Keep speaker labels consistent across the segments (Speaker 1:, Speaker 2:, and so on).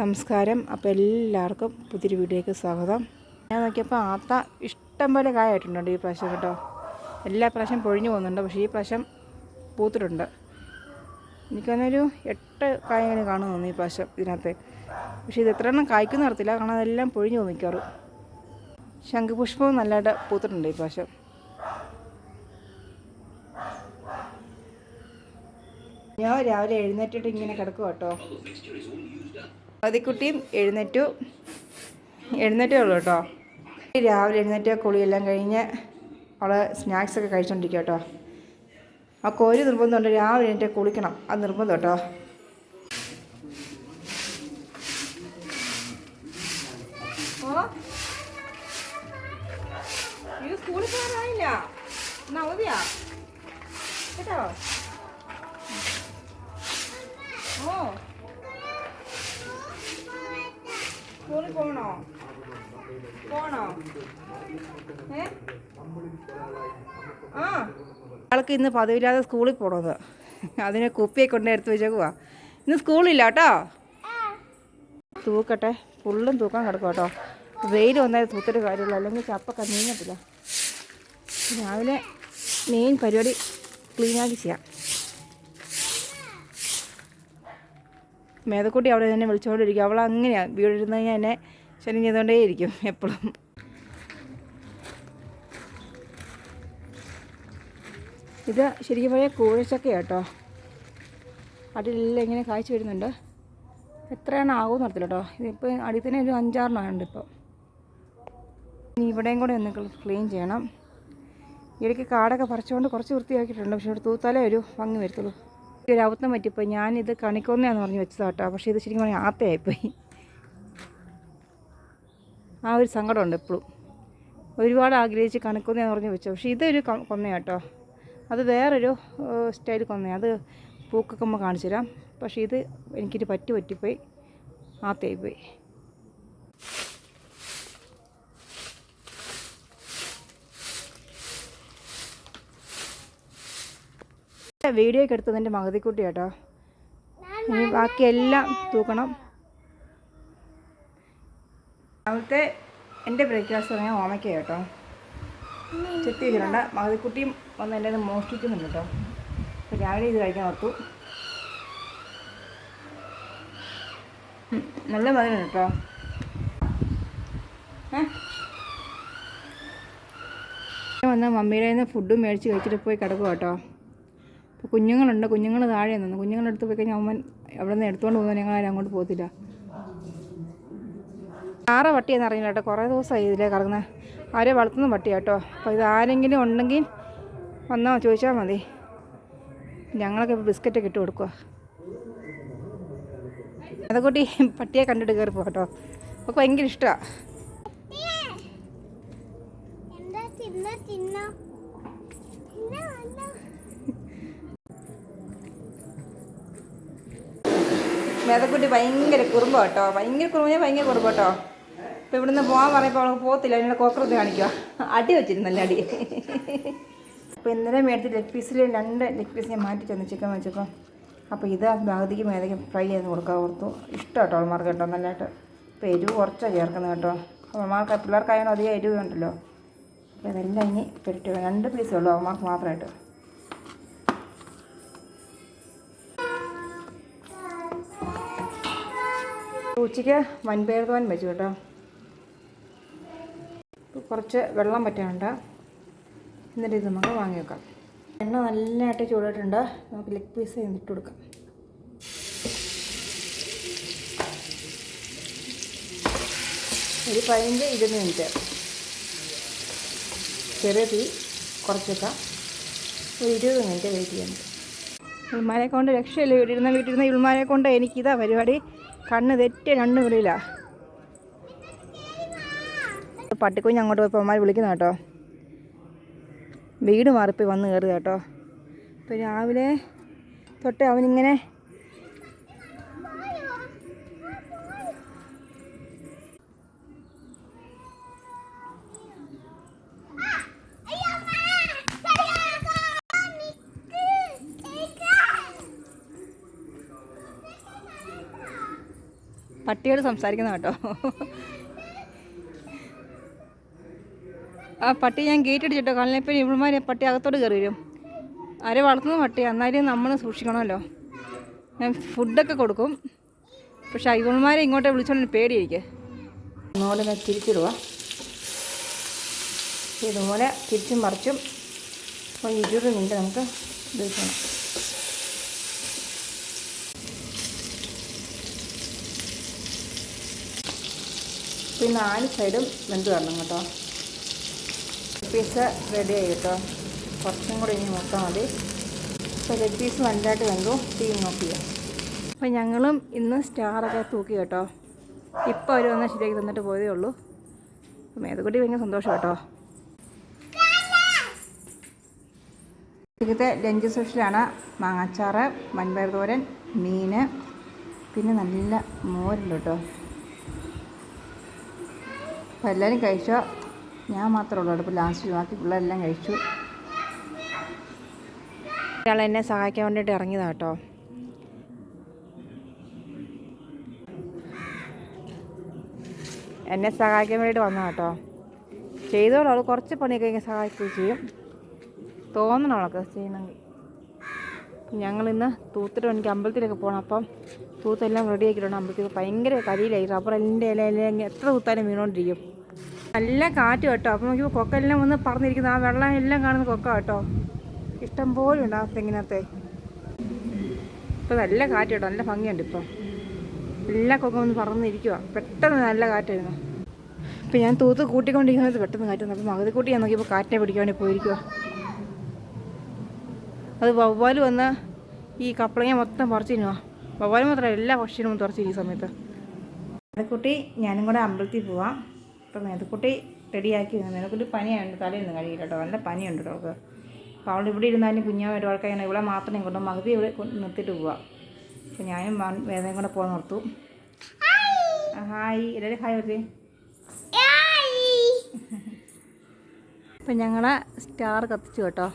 Speaker 1: നമസ്കാരം. അപ്പോൾ എല്ലാവർക്കും പുതിയൊരു വീഡിയോയ്ക്ക് സ്വാഗതം. ഞാൻ നോക്കിയപ്പോൾ ആത്ത ഇഷ്ടം പോലെ കായായിട്ടുണ്ട് ഈ പ്രാവശ്യം കേട്ടോ. എല്ലാ പ്രാവശ്യം പൊഴിഞ്ഞു പോകുന്നുണ്ട്. പക്ഷേ ഈ പ്രാവശ്യം പൂത്തിട്ടുണ്ട്. എനിക്കൊന്നൊരു എട്ട് കായങ്ങനെ കാണുന്നു ഈ പ്രാവശ്യം ഇതിനകത്ത്. പക്ഷേ ഇത് എത്ര എണ്ണം കായ്ക്കുന്ന നടത്തില്ല കാരണം അതെല്ലാം പൊഴിഞ്ഞു പോകും ശംഖുപുഷ്പവും നല്ലതായിട്ട് പൂത്തിട്ടുണ്ട് ഈ പ്രാവശ്യം. ഞാൻ രാവിലെ എഴുന്നേറ്റിട്ട് ഇങ്ങനെ കിടക്കുക കേട്ടോ. അതിക്കുട്ടിയും എഴുന്നേറ്റു. എഴുന്നേറ്റേ ഉള്ളൂ കേട്ടോ. രാവിലെ എഴുന്നേറ്റ് കുളിയെല്ലാം കഴിഞ്ഞ് അവൾ സ്നാക്സ് ഒക്കെ കഴിച്ചോണ്ടിരിക്കുക കേട്ടോ. ആ കോരി നിർബന്ധമുണ്ട് രാവിലെ എഴുന്നേറ്റ് കുളിക്കണം. അത് നിർബന്ധം കേട്ടോ. സ്കൂളിൽ എന്നാ അവധിയാ. കേട്ടോ? ഓ. സ്കൂളിൽ പോണോ? ഏ? ആ. ആൾക്ക് ഇന്ന് പതിവില്ലാതെ സ്കൂളിൽ പോണത്. അതിനെ കുപ്പിയെ കൊണ്ട് എടുത്ത് വെച്ചേക്കുവാ. ഇന്ന് സ്കൂളില്ല കേട്ടോ? തൂക്കട്ടെ. ഫുള്ളും തൂക്കാൻ കിടക്കും കേട്ടോ. വെയിൽ വന്നാൽ തൂത്തിട്ട് കാര്യമുള്ളൂ. അല്ലെങ്കിൽ ചപ്പൊക്കെ നീങ്ങത്തില്ല. രാവിലെ മെയിൻ പരിപാടി ക്ലീനാക്കി ചെയ്യാം. മേതക്കുട്ടി അവിടെ തന്നെ വിളിച്ചുകൊണ്ടിരിക്കും. അവൾ അങ്ങനെയാണ് വീടിരുന്ന് കഴിഞ്ഞാൽ എന്നെ ശല്യം ചെയ്തുകൊണ്ടേയിരിക്കും എപ്പോഴും. ഇത് ശരിക്കും പറയാം കൂഴച്ചക്ക കേട്ടോ അതിലെല്ലാം ഇങ്ങനെ കാഴ്ച വരുന്നുണ്ട്. എത്രയാണ് ആകുമെന്ന് അറിയത്തില്ല കേട്ടോ. ഇതിപ്പോൾ അടിയിൽ തന്നെ ഒരു അഞ്ചാറെണ്ണമുണ്ട് ഇപ്പോൾ ഇനി ഇവിടെയും കൂടെ ഒന്ന് ക്ലീൻ ചെയ്യണം. ഇടയ്ക്ക് കാടൊക്കെ പറിച്ചുകൊണ്ട് കുറച്ച് വൃത്തിയാക്കിയിട്ടുണ്ട്. പക്ഷേ ഇവിടെ തൂത്താലേ ഒരു ഭംഗി വരത്തുള്ളൂ. ഒരു അബദ്ധം പറ്റിപ്പോയി. ഞാനിത് കണിക്കൊന്നയാന്ന് പറഞ്ഞ് വെച്ചതാ കേട്ടോ പക്ഷേ ഇത് ശരിക്കും പറഞ്ഞാൽ ആത്തയായിപ്പോയി. ആ ഒരു സങ്കടമുണ്ട് എപ്പോഴും ഒരുപാട് ആഗ്രഹിച്ച് കണിക്കൊന്നയാന്ന് പറഞ്ഞ് വെച്ചു. പക്ഷേ ഇതൊരു കൊന്നയാണ് കൊന്നയാ കേട്ടോ അത് വേറൊരു സ്റ്റൈൽ കൊന്നയാണ് അത് പൂക്കക്കുമ്പോൾ കാണിച്ചു തരാം പക്ഷേ ഇത് എനിക്കൊരു പറ്റി പറ്റിപ്പോയി. ആത്തയായിപ്പോയി. വീഡിയോ ഒക്കെ എടുത്തത് എന്റെ മകതിക്കുട്ടി കേട്ടോ ഇനി ബാക്കി എല്ലാം തൂക്കണം. രാവിലത്തെ എന്റെ ബ്രേക്ക്ഫാസ്റ്റ് പറഞ്ഞാൽ ഓമയ്ക്ക കേട്ടോ ചെത്തി വെച്ചിട്ടുണ്ട്. മകതിക്കുട്ടിയും വന്ന് എന്റെ മോഷ്ടിക്കുന്നുണ്ട് കേട്ടോ. അപ്പോൾ രാവിലെ ഇത് കഴിക്കാൻ ഓർത്തു. നല്ല മധുരം കേട്ടോ. വന്ന മമ്മിയുടെ നിന്ന് ഫുഡും മേടിച്ച് കഴിച്ചിട്ട് പോയി കിടക്കും കേട്ടോ. അപ്പോൾ കുഞ്ഞുങ്ങളുണ്ട് കുഞ്ഞുങ്ങൾ താഴെ നിന്നു. കുഞ്ഞുങ്ങളുടെ അടുത്ത് പോയി കഴിഞ്ഞാൽ അമ്മൻ അവിടെ നിന്ന് എടുത്തുകൊണ്ട് പോകുന്ന ഞങ്ങൾ ആരും അങ്ങോട്ട് പോകത്തില്ല. ആറ പട്ടിയെന്ന് അറിഞ്ഞില്ല കേട്ടോ. കുറേ ദിവസമായി ഇതിലേ കറങ്ങുന്നത് ആരെ വളർത്തുന്ന പട്ടിയാ കേട്ടോ. അപ്പോൾ ഇത് ആരെങ്കിലും ഉണ്ടെങ്കിൽ വന്നോ ചോദിച്ചാൽ മതി. ഞങ്ങളൊക്കെ ഇപ്പോൾ ബിസ്ക്കറ്റൊക്കെ ഇട്ട് കൊടുക്കുക അതക്കൂട്ടി പട്ടിയെ കണ്ടിട്ട് കയറി പോകട്ടോ അപ്പോൾ ഭയങ്കര ഇഷ്ടമാണ് മേതക്കുട്ടി ഭയങ്കര കുറുമ്പ കേട്ടോ. ഭയങ്കര കുറുമ്പ ഭയങ്കര കുറുമ്പ കേട്ടോ. അപ്പോൾ ഇവിടുന്ന് പോകാൻ പറയുമ്പോൾ അവൾക്ക് പോകത്തില്ല അതിനുള്ള കോക്കറത്ത് കാണിക്കുക അടി വെച്ചിരുന്നല്ല അടി. അപ്പോൾ ഇന്നലെ മേടിച്ച ലെഗ് പീസിൽ രണ്ട് ലെഗ് പീസ് ഞാൻ മാറ്റി തന്നു ചിക്കൻ വെച്ചപ്പോൾ അപ്പോൾ ഇത് ഭാഗത്തേക്ക് മേതയ്ക്ക് ഫ്രൈ ചെയ്ത് കൊടുക്കാൻ ഓർത്തു. ഇഷ്ടം കേട്ടോ അവന്മാർക്ക് കേട്ടോ നല്ലതായിട്ട് അപ്പോൾ എരിവ് കുറച്ചാണ് ചേർക്കുന്നത് കേട്ടോ. അവന്മാർക്ക് പിള്ളേർക്കായാലും അധികം എരിവ് ഉണ്ടല്ലോ അപ്പോൾ ഇതെല്ലാം ഇനി പെരട്ടി രണ്ട് പീസേ ഉള്ളൂ അവന്മാർക്ക് മാത്രമായിട്ട് ഉച്ചയ്ക്ക് വൻപയർ തോൻ വെച്ചു കേട്ടോ. കുറച്ച് വെള്ളം പറ്റാനുണ്ട്. എന്നിട്ട് ഇത് നമുക്ക് വാങ്ങി വെക്കാം. എണ്ണ നല്ലതായിട്ട് ചൂടായിട്ടുണ്ട്. നമുക്ക് ലെഗ് പീസ് ഇട്ട് കൊടുക്കാം. ഒരു പതിനഞ്ച് ഇരുപത് മിനിറ്റ്. ചെറിയ തീ കുറച്ചൊക്കെ ഒരു ഇരുപത് മിനിറ്റ് വെയിറ്റ് ചെയ്യാൻ ഉൾമാരെ കൊണ്ട് രക്ഷയില്ല. വീട്ടിരുന്ന വീട്ടിരുന്ന ഉൾമാരെ കൊണ്ട് എനിക്കിതാ പരിപാടി. കണ്ണ് തെറ്റ് രണ്ട് മുറിയിലാണ് പട്ടിക്കുഞ്ഞ് അങ്ങോട്ട് പോയപ്പോൾ അമ്മമാർ വിളിക്കുന്ന കേട്ടോ. വീട് മാറിപ്പോയി വന്ന് കയറുക കേട്ടോ. ഇപ്പോൾ രാവിലെ തൊട്ട് അവനിങ്ങനെ പട്ടിയോട് സംസാരിക്കുന്ന കേട്ടോ. ആ പട്ടി ഞാൻ ഗേറ്റ് അടിച്ചിട്ടോ കളഞ്ഞപ്പോൾ ഇവന്മാർ പട്ടി അകത്തോട്ട് കയറി വരും. ആരെ വളർത്തുന്ന പട്ടി? എന്നാലും നമ്മൾ സൂക്ഷിക്കണമല്ലോ. ഞാൻ ഫുഡൊക്കെ കൊടുക്കും. പക്ഷെ ഇവന്മാരെ ഇങ്ങോട്ടേ വിളിച്ചോണ്ട് പേടിയിരിക്കും ഇതുപോലെ ഞാൻ തിരിച്ചിടുക ഇതുപോലെ തിരിച്ചും മറിച്ചും ഒരു ഇരുപത് മിനിറ്റ് നമുക്ക് ഇത് വെക്കണം പിന്നെ നാല് സൈഡും വെന്ത് വരണം കേട്ടോ. പീസ് റെഡി ആയി കേട്ടോ. കുറച്ചും കൂടി ഇനി നോക്കാൻ മതി. അപ്പോൾ ലെഗ് പീസ് വലുതായിട്ട് വെന്തു. തീ നോക്കി ചെയ്യാം. അപ്പോൾ ഞങ്ങളും ഇന്ന് സ്റ്റാറൊക്കെ തൂക്കി കേട്ടോ. ഇപ്പോൾ അവർ വന്നാൽ ശരിയാക്കി തന്നിട്ട് പോയതേ ഉള്ളൂ. അപ്പം ഏതുകൂടി ഭയങ്കര സന്തോഷം കേട്ടോ. ഇന്നത്തെ ലഞ്ച് സ്പെഷ്യലാണ് മാങ്ങാച്ചാറ് മൺപയർ തോരൻ മീൻ പിന്നെ നല്ല മോരുണ്ട് കേട്ടോ. അപ്പോൾ എല്ലാവരും കഴിച്ചോ? ഞാൻ മാത്രമേ ഉള്ളൂ. അപ്പോൾ ലാസ്റ്റ് ബാക്കി പിള്ളേരെല്ലാം കഴിച്ചു. ഇയാൾ എന്നെ സഹായിക്കാൻ വേണ്ടിയിട്ട് ഇറങ്ങിയതാണ് കേട്ടോ. എന്നെ സഹായിക്കാൻ വേണ്ടിയിട്ട് വന്നതാണ് കേട്ടോ. ചെയ്തോളൂ. അവൾ കുറച്ച് പണിയൊക്കെ സഹായിക്കുകയും ചെയ്യും. തോന്നണം അവൾക്ക് ചെയ്യണമെങ്കിൽ ഞങ്ങളിന്ന് തൂത്തിട്ട് എനിക്ക് അമ്പലത്തിലൊക്കെ പോകണം. അപ്പം തൂത്തെല്ലാം റെഡി ആക്കിയിട്ടുണ്ട് അമ്പലത്തിൽ ഭയങ്കര കരിയിലായി. എല്ലാം ഇല എല്ലാം എത്ര തൂത്താലും വീണോണ്ടിരിക്കും. നല്ല കാറ്റ് കേട്ടോ. അപ്പം നോക്കിയപ്പോൾ കൊക്കെല്ലാം വന്ന് പറന്നിരിക്കുന്ന. ആ വെള്ളം എല്ലാം കാണുന്ന കൊക്ക കേട്ടോ. ഇഷ്ടം പോലെ ഉണ്ട് ആ തെങ്ങിനകത്തെ. ഇപ്പം നല്ല കാറ്റ് കേട്ടോ. നല്ല ഭംഗിയുണ്ട് ഇപ്പോൾ എല്ലാ കൊക്ക വന്ന് പറന്നിരിക്കുക പെട്ടെന്ന് നല്ല കാറ്റായിരുന്നു. ഇപ്പം ഞാൻ തൂത്ത് കൂട്ടിക്കൊണ്ടിരിക്കുന്നത് പെട്ടെന്ന് കാറ്റ് വന്നു. അപ്പം മകതിക്കൂട്ടി ഞാൻ നോക്കിയപ്പോൾ കാറ്റിനെ പിടിക്കാൻ വേണ്ടി പോയിരിക്കുക അത് വവ്വാൽ വന്ന് ഈ കപ്പളങ്ങ മൊത്തം പറിച്ചിരുന്നു. വവ്വാൽ മാത്രമല്ല എല്ലാ പക്ഷികളും തുറച്ചിരിക്കും ഈ സമയത്ത്. മേതക്കുട്ടി ഞാനും കൂടെ അമ്പലത്തിൽ പോവാം. അപ്പം മേതക്കുട്ടി റെഡിയാക്കി മേതക്കുട്ടി പനിയുണ്ട് തലയൊന്നും കഴിയില്ല കേട്ടോ നല്ല പനിയുണ്ട് കേട്ടോ അവൾക്ക്. അപ്പോൾ അവൾ ഇവിടെ ഇരുന്നാലും കുഞ്ഞായിട്ട് വഴക്കാണ് ഇവിടെ മാത്രം കൊണ്ട് മകതി ഇവിടെ കൊണ്ട് നിർത്തിയിട്ട് പോവാം. അപ്പോൾ ഞാനും വേദനയും കൂടെ പോകാൻ നിർത്തു ഹായ്. എല്ലാവരും ഹായ് വെച്ചേ അപ്പം ഞങ്ങളെ സ്റ്റാർ കത്തിച്ചു കേട്ടോ.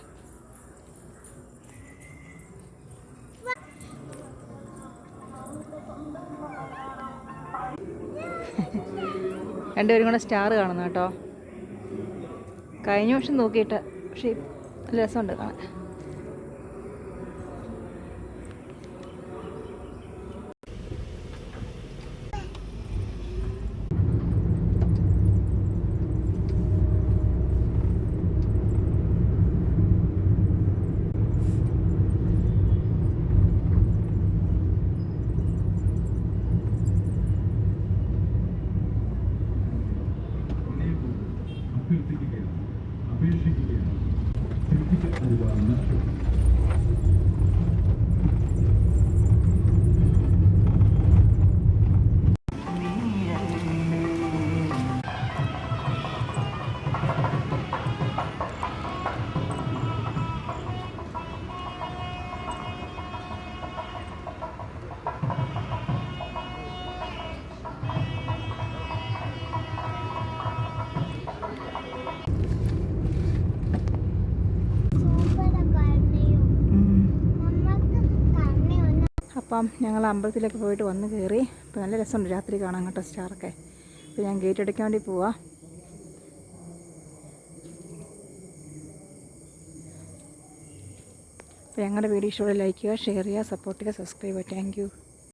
Speaker 1: രണ്ടുപേരും കൂടെ സ്റ്റാർ കാണുന്നു കേട്ടോ. കഴിഞ്ഞ വർഷം നോക്കിയിട്ട് പക്ഷേ രസമുണ്ട് കാണാൻ.
Speaker 2: Thank you.
Speaker 1: അപ്പം ഞങ്ങൾ അമ്പലത്തിലൊക്കെ പോയിട്ട് വന്ന് കയറി. അപ്പോൾ നല്ല രസമുണ്ട് രാത്രി കാണാൻ കേട്ടോ സ്റ്റാറൊക്കെ. അപ്പോൾ ഞാൻ ഗേറ്റ് അടയ്ക്കാൻ വേണ്ടി പോവാം. അപ്പോൾ ഞങ്ങളുടെ വീഡിയോ ഇഷ്ടമുള്ള ലൈക്ക് ചെയ്യുക ഷെയർ ചെയ്യുക സപ്പോർട്ട് ചെയ്യുക സബ്സ്ക്രൈബ് ചെയ്യുക. താങ്ക്